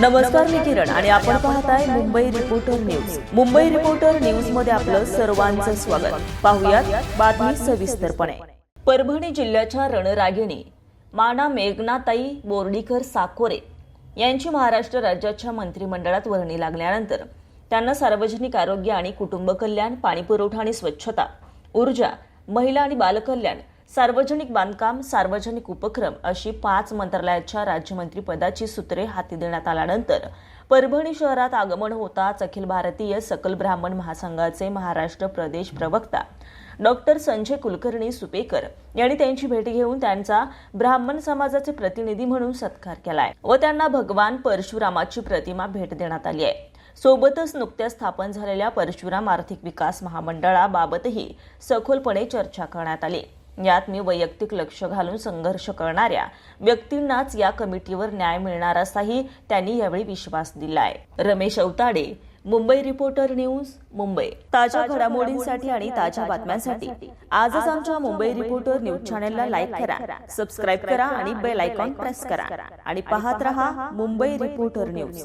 नमस्कार मी किरण आणि आपण पाहताय Mumbai reporter news Mumbai reporter न्यूजमध्ये आपलं सर्वांचं स्वागत. पाहुयात बातमी सविस्तरपणे. परभणी जिल्ह्याच्या रणरागिणी माना मेघनाताई बोर्डीकर साकोरे यांची महाराष्ट्र राज्याच्या मंत्रिमंडळात वर्णी लागल्यानंतर त्यांना सार्वजनिक आरोग्य आणि कुटुंब कल्याण पाणीपुरवठा आणि स्वच्छता ऊर्जा महिला आणि बालकल्याण सार्वजनिक बांधकाम सार्वजनिक उपक्रम अशी पाच मंत्रालयाच्या राज्यमंत्रीपदाची सूत्रे हाती देण्यात आल्यानंतर परभणी शहरात आगमन होताच अखिल भारतीय सकल ब्राह्मण महासंघाचे महाराष्ट्र प्रदेश प्रवक्ता डॉक्टर संजय कुलकर्णी सुपेकर यांनी त्यांची भेट घेऊन त्यांचा ब्राह्मण समाजाचे प्रतिनिधी म्हणून सत्कार केलाय व त्यांना भगवान परशुरामाची प्रतिमा भेट देण्यात आली आहे. सोबतच नुकत्याच स्थापन झालेल्या परशुराम आर्थिक विकास महामंडळाबाबतही सखोलपणे चर्चा करण्यात आली. यात मी वैयक्तिक लक्ष घालून संघर्ष करणाऱ्या व्यक्तींनाच या कमिटीवर न्याय मिळणार असाही त्यांनी यावेळी विश्वास दिलाय. Ramesh Awatade Mumbai reporter news Mumbai. ताज्या घडामोडींसाठी आणि ताज्या बातम्यांसाठी आजच आमच्या मुंबई रिपोर्टर न्यूज चॅनलला लाईक करा सबस्क्राईब करा आणि बेल आयकॉन प्रेस करा. आणि पाहत रहा मुंबई रिपोर्टर न्यूज.